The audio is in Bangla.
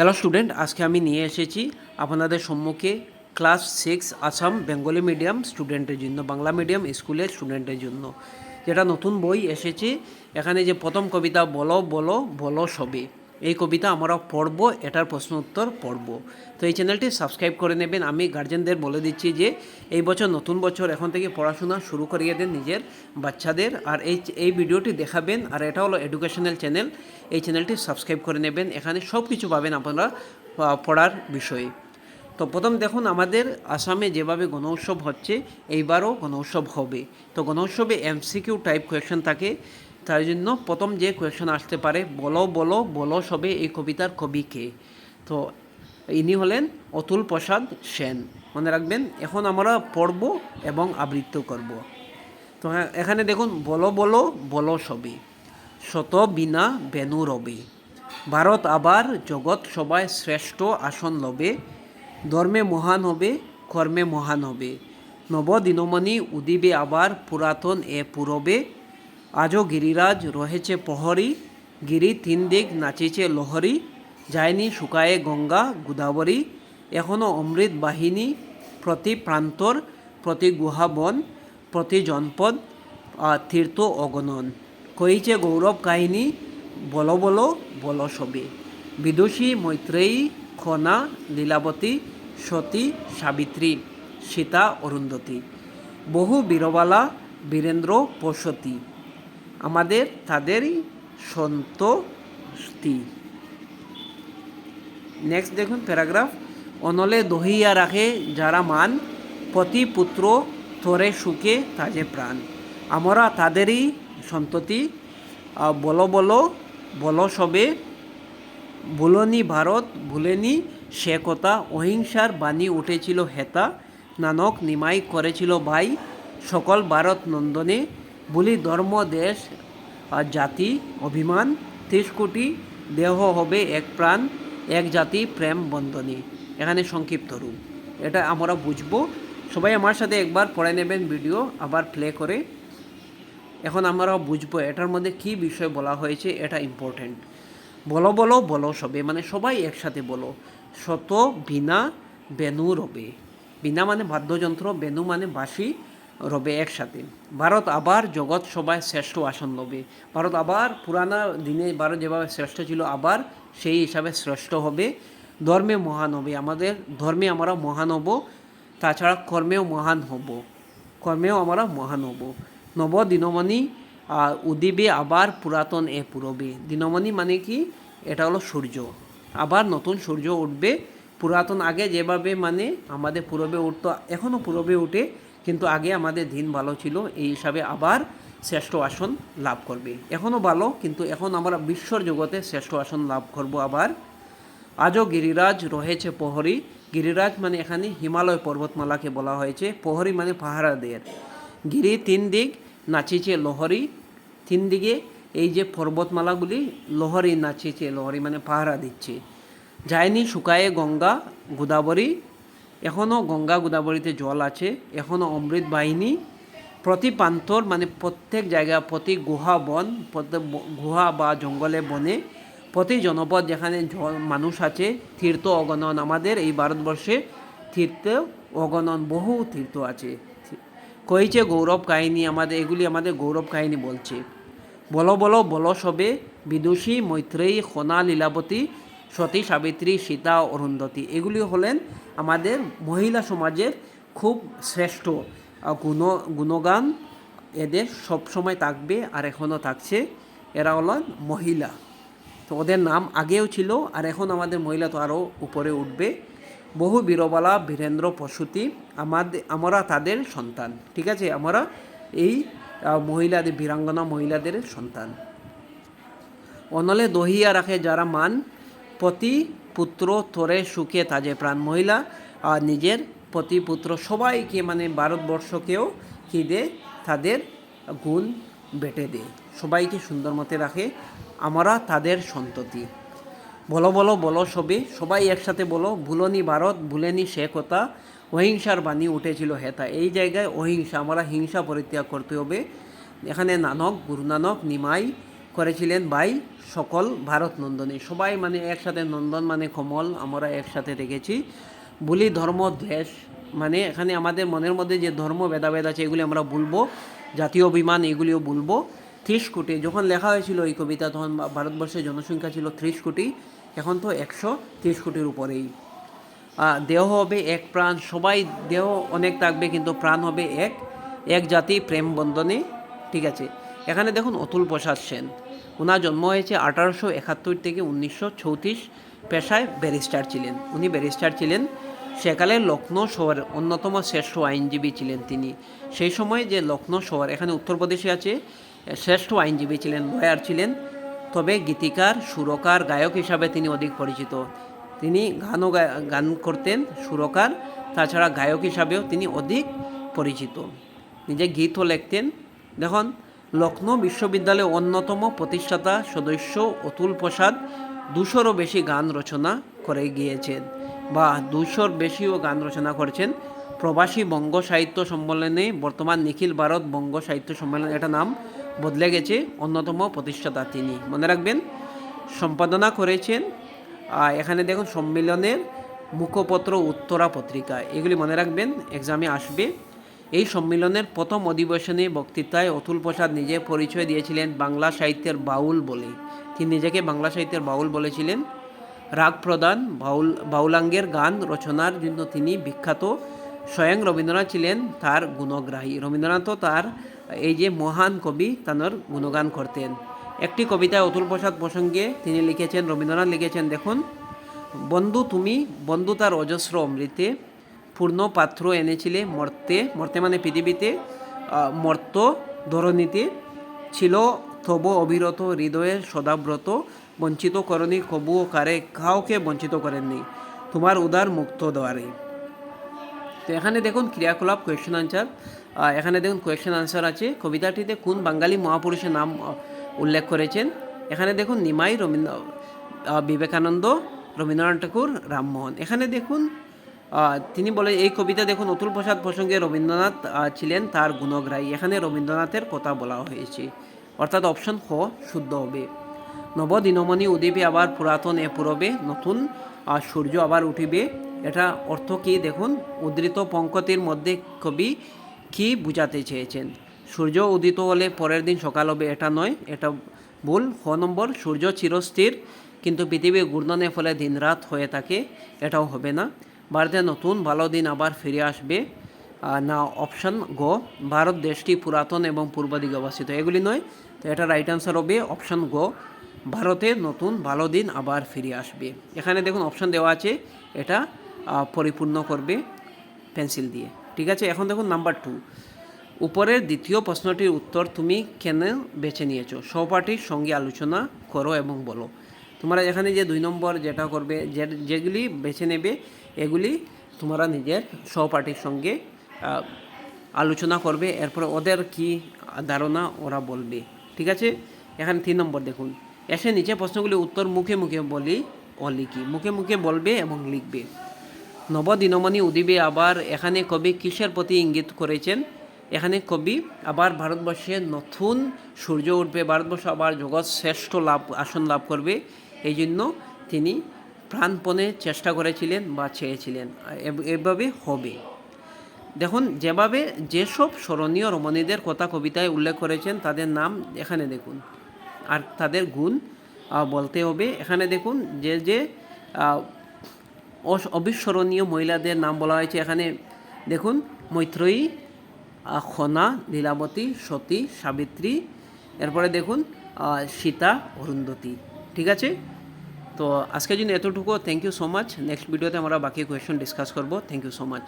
হ্যালো স্টুডেন্ট আজকে আমি নিয়ে এসেছি আপনাদের সম্মুখে class six Assam Bengali medium স্টুডেন্টের জন্য, বাংলা মিডিয়াম স্কুলের স্টুডেন্টের জন্য। যেটা নতুন বই এসেছে, এখানে যে প্রথম কবিতা, বলো বলো বলো সবে। এই কবিতা আমরা পড়ব, এটার প্রশ্ন উত্তর পড়ব। তো এই চ্যানেলটি সাবস্ক্রাইব করে নেবেন। আমি গার্জেনদের বলে দিচ্ছি যে, এই বছর নতুন বছর এখন থেকে পড়াশোনা শুরু করিয়ে দেন নিজের বাচ্চাদের। আর এই এই ভিডিওটি দেখাবেন, আর এটা হলো এডুকেশনাল চ্যানেল এই চ্যানেলটি সাবস্ক্রাইব করে নেবেন। এখানে সব কিছু পাবেন আপনারা পড়ার বিষয়ে। তো প্রথম দেখুন, আমাদের আসামে যেভাবে গণ উৎসব হচ্ছে, এইবারও গণ উৎসব হবে। তো গণ উৎসবে এমসিকিউ টাইপ কোয়েশন থাকে। তার জন্য প্রথম যে কোয়েশন আসতে পারে বলো বলো বলো সবে এই কবিতার কবি কে? তো ইনি হলেন অতুল প্রসাদ সেন। মনে রাখবেন এখন আমরা পড়ব এবং আবৃত্ত করব। তো হ্যাঁ, এখানে দেখুন বলো বলো বলো সবে শত বিনা বেনু রবে ভারত আবার জগৎ সবাই শ্রেষ্ঠ আসন লবে ধর্মে মহান হবে কর্মে মহান হবে নবদিনমণি উদিবে আবার পুরাতন এ পুরবে আজও গিরিরাজ রহেছে প্রহরী, গিরি তিন দিক নাচিছে লহরী, যায়নি শুকায়ে গঙ্গা, গোদাবরী এখনও অমৃত বাহিনী, প্রতি প্রান্তর, প্রতি গুহাবন, প্রতি জনপদ তীর্থ অগণন। কইছে গৌরব কাহিনী, বল বলো বলো সবে বিদুষী, মৈত্রেয়ী, খনা, লীলাবতী, সতী, সাবিত্রী, সীতা, অরুন্ধতী। বহু বীরবালা, বীরেন্দ্র পশতী আমাদের তাদেরই সন্তোষী নেক্সট দেখুন প্যারাগ্রাফ অনলে দহিয়া রাখে যারা মান, পতি পুত্র থরে সুখে তাজে প্রাণ। আমরা তাদেরই সন্ততি বলো বলো বলো সবে, ভুলনি ভারত, ভুলেনি সে কথা, অহিংসার বাণী উঠেছিল হেতা, নানক নিমাই করেছিল ভাই, সকল ভারত নন্দনে বলি ধর্ম, দেশ আর জাতি, অভিমান ত্রিশ কোটি দেহ হবে এক প্রাণ, এক জাতি, প্রেম, বন্ধনে। এখানে সংক্ষিপ্ত রূপ। এটা আমরা বুঝব। সবাই আমার সাথে একবার পড়ে নেবেন ভিডিও, আবার প্লে করে। এখন আমরা বুঝব এটার মধ্যে কি বিষয় বলা হয়েছে, এটা ইম্পর্টেন্ট বলো বলো বলো সবে মানে সবাই একসাথে বলো। শত বিনা, বেনু, রবে। বিনা মানে বাদ্যযন্ত্র, বেনু মানে বাঁশি রবে একসাথে। ভারত আবার জগৎ সবাই শ্রেষ্ঠ আসন লবে ভারত আবার পুরানা দিনে ভারত যেভাবে শ্রেষ্ঠ ছিল, আবার সেই হিসাবে শ্রেষ্ঠ হবে। ধর্মে মহান হবে আমাদের, ধর্মে আমরা মহান হব, তাছাড়া কর্মেও মহান হব। কর্মেও আমরা মহান হব। নব দিনমণি উদিবে আবার পুরাতন এ পুরবে। দিনমণি মানে কি? এটা হলো সূর্য। আবার নতুন সূর্য উঠবে। পুরাতন আগে যেভাবে মানে আমাদের পূরবে উঠতো এখনও পূরবে উঠে কিন্তু আগে আমাদের দিন ভালো ছিল, এই হিসাবে আবার শ্রেষ্ঠ আসন লাভ করবে। এখনও ভালো, কিন্তু এখন আমরা বিশ্বর জগতে শ্রেষ্ঠ আসন লাভ করব আবার। আজও গিরিরাজ রয়েছে প্রহরী। গিরিরাজ মানে এখানে হিমালয় পর্বতমালাকে বলা হয়েছে। প্রহরী মানে পাহারাদের। গিরি তিন দিক নাচিছে লহরী। তিন দিকে এই যে পর্বতমালাগুলি, লহরী নাচিছে লহরী মানে পাহারা দিচ্ছে। যায়নি শুকায়ে গঙ্গা, গোদাবরী। এখনও গঙ্গা গোদাবরীতে জল আছে এখনও অমৃত বাহিনী, প্রতি প্রান্তর মানে প্রত্যেক জায়গা, প্রতি গুহা বন গুহা বা জঙ্গলে বনে, প্রতি জনপদ যেখানে মানুষ আছে, তীর্থ অগণন আমাদের এই ভারতবর্ষে, তীর্থ অগণন, বহু তীর্থ আছে। কইছে গৌরব কাহিনী আমাদের, এগুলি আমাদের গৌরব কাহিনী বলছে। বলো বলো বলো সবে, বিদুষী, মৈত্রেয়ী, খনা, লীলাবতী সতী, সাবিত্রী, সীতা, অরুন্ধতী। এগুলি হলেন আমাদের মহিলা সমাজের খুব শ্রেষ্ঠ গুণ, গুণগান এদের সব সময় থাকবে আর এখনও থাকছে। এরা হলেন মহিলা। তো ওদের নাম আগেও ছিল আর এখন আমাদের মহিলা তো আরও উপরে উঠবে। বহু বীরবালা, বীরেন্দ্র প্রসূতি আমাদের আমরা তাদের সন্তান, ঠিক আছে? আমরা এই মহিলাদের, বীরাঙ্গনা মহিলাদের সন্তান। অনলে দহিয়া রাখে যারা মান পতি পুত্র তোরে সুখে তাজে প্রাণ মহিলা, আর নিজের পতি পুত্র সবাইকে মানে ভারতবর্ষকেও কি দে তাদের গুণ বেটে দেয়। সবাইকে সুন্দর মতে রাখে, আমরা তাদের সন্ততি। বলো বলো বলো সবে, সবাই একসাথে বলো, ভুলনি ভারত, ভুলেনি সে কথা অহিংসার বাণী উঠেছিল হেতা। এই জায়গায় অহিংসা, আমরা হিংসা পরিত্যাগ করতে হবে। এখানে নানক গুরু নানক নিমাই করেছিলেন ভাই, সকল ভারত নন্দনে। সবাই মানে একসাথে নন্দন মানে কমল, আমরা একসাথে দেখেছি। বলি ধর্ম দেশ মানে এখানে আমাদের মনের মধ্যে যে ধর্ম ভেদাভেদ আছে, এগুলি আমরা বলব জাতীয় অভিমান, এগুলিও বলব ত্রিশ কোটি যখন লেখা হয়েছিল এই কবিতা, তখন ভারতবর্ষের জনসংখ্যা ছিল ত্রিশ কোটি এখন তো একশো ত্রিশ কোটির উপরেই দেহ হবে এক প্রাণ, সবাই দেহ অনেক থাকবে, কিন্তু প্রাণ হবে এক। এক জাতি প্রেম বন্ধনে, ঠিক আছে? এখানে দেখুন অতুল প্রসাদ সেন। ওনার জন্ম হয়েছে আঠারোশো একাত্তর থেকে উনিশশো চৌত্রিশ পেশায় ব্যারিস্টার ছিলেন। উনি ব্যারিস্টার ছিলেন সেকালে লখনৌ শহরের অন্যতম শ্রেষ্ঠ আইনজীবী ছিলেন তিনি। সেই সময় যে লখনৌ শহর, এখানে উত্তরপ্রদেশে আছে, শ্রেষ্ঠ আইনজীবী ছিলেন, লয়ার ছিলেন, তবে গীতিকার, সুরকার, গায়ক হিসাবে তিনি অধিক পরিচিত। তিনি গানও গান করতেন, সুরকার, তাছাড়া গায়ক হিসাবেও তিনি অধিক পরিচিত। নিজে গীতও লিখতেন। দেখুন লখনৌ বিশ্ববিদ্যালয়ের অন্যতম প্রতিষ্ঠাতা সদস্য অতুল প্রসাদ দুশোরও বেশি গান রচনা করে গিয়েছেন বা দুশোর বেশিও গান রচনা করেছেন। প্রবাসী বঙ্গ সাহিত্য সম্মেলনে বর্তমান নিখিল ভারত বঙ্গ সাহিত্য সম্মেলন এটা নাম বদলে গেছে, অন্যতম প্রতিষ্ঠাতা তিনি। মনে রাখবেন, সম্পাদনা করেছেন এখানে দেখুন সম্মেলনের মুখপত্র উত্তরা পত্রিকা। এগুলি মনে রাখবেন এক্সামে আসবে। এই সম্মেলনের প্রথম অধিবেশনে বক্তৃতায় অতুল প্রসাদ নিজে পরিচয় দিয়েছিলেন বাংলা সাহিত্যের বাউল বলে। তিনি নিজেকে বাংলা সাহিত্যের বাউল বলেছিলেন। রাগ প্রদান, বাউল, বাউলাঙ্গের গান রচনার জন্য তিনি বিখ্যাত। স্বয়ং রবীন্দ্রনাথ ছিলেন তার গুণগ্রাহী। রবীন্দ্রনাথও তার এই যে মহান কবি, তানোর গুণগান করতেন। একটি কবিতায় অতুল প্রসাদ প্রসঙ্গে তিনি লিখেছেন, রবীন্দ্রনাথ লিখেছেন, দেখুন, বন্ধু তুমি, বন্ধু তার অজস্র অমৃতে পূর্ণ পাত্র এনেছিলে, মর্তে মর্তে মানে পৃথিবীতে মর্ত ধরণীতে ছিল তব অবিরত হৃদয়ে সদাব্রত, বঞ্চিত করণী কবু ও কারে, কাউকে বঞ্চিত করেননি। তোমার উদার মুক্ত দ্বারে। তো এখানে দেখুন ক্রিয়াকলাপ কোয়েশ্চেন আনসার এখানে দেখুন কোয়েশ্চেন আনসার আছে। কবিতাটিতে কোন বাঙালি মহাপুরুষের নাম উল্লেখ করেছেন? এখানে দেখুন নিমাই রবীন্দ্র বিবেকানন্দ, রবীন্দ্রনাথ ঠাকুর, রামমোহন। এখানে দেখুন তিনি বলে, এই কবিতা দেখুন, অতুল প্রসাদ প্রসঙ্গে রবীন্দ্রনাথ ছিলেন তার গুণগ্রাহী। এখানে রবীন্দ্রনাথের কথা বলা হয়েছে। অর্থাৎ অপশন খ শুদ্ধ হবে। নবদিনমণি উদিবে, আবার পুরাতন এ পুরবে। নতুন সূর্য আবার উঠিবে। এটা অর্থ কি? দেখুন, উদ্ধৃত পঙ্কতির মধ্যে কবি কি বুঝাতে চেয়েছেন? সূর্য উদিত হলে পরের দিন সকাল হবে, এটা নয়, এটা ভুল। খ নম্বর, সূর্য চিরস্থির, কিন্তু পৃথিবী ঘূর্ণনের ফলে দিনরাত হয়ে থাকে, এটাও হবে না। ভারতে নতুন ভালো দিন আবার ফিরে আসবে। না অপশন গ ভারত দেশটি পুরাতন এবং পূর্ব দিকে অবস্থিত। এগুলি নয়, তো এটা রাইট আনসার হবে অপশন গ ভারতে নতুন ভালো দিন আবার ফিরে আসবে। এখানে দেখুন অপশন দেওয়া আছে, এটা পরিপূর্ণ করবে পেন্সিল দিয়ে। ঠিক আছে, এখন দেখুন নাম্বার টু উপরের দ্বিতীয় প্রশ্নটির উত্তর তুমি কেন বেছে নিয়েছো? সহপাঠীর সঙ্গে আলোচনা করো এবং বলো। তোমরা এখানে যে দুই নম্বর যেটা করবে যেগুলি বেছে নেবে এগুলি তোমরা নিজের সহপাঠীর সঙ্গে আলোচনা করবে, এরপর ওদের কি ধারণা ওরা বলবে। ঠিক আছে? এখানে তিন নম্বর দেখুন। এসে নিচে প্রশ্নগুলি উত্তর মুখে মুখে বলি ও লিখি মুখে মুখে বলবে এবং লিখবে। নবদিনমণি উদিবে আবার, এখানে কবি কিসের প্রতি ইঙ্গিত করেছেন? এখানে কবি আবার ভারতবর্ষে নতুন সূর্য উঠবে, ভারতবর্ষ আবার জগৎ শ্রেষ্ঠ লাভ, আসন লাভ করবে। এই জন্য তিনি প্রাণপণে চেষ্টা করেছিলেন বা চেয়েছিলেন। এভাবে হবে। দেখুন, যেভাবে যেসব স্মরণীয় রমণীদের কথা কবিতায় উল্লেখ করেছেন, তাদের নাম এখানে দেখুন। আর তাদের গুণ বলতে হবে। এখানে দেখুন, যে যে অবিস্মরণীয় মহিলাদের নাম বলা হয়েছে এখানে। দেখুন, মৈত্রয়ী খনা, লীলাবতী, সতী, সাবিত্রী। এরপরে দেখুন সীতা, অরুন্ধতী। ঠিক আছে? তো আজকের জন্য এতটুকু। Thank you so much next ভিডিওতে আমরা বাকি কোয়েশন ডিসকাস করব। Thank you so much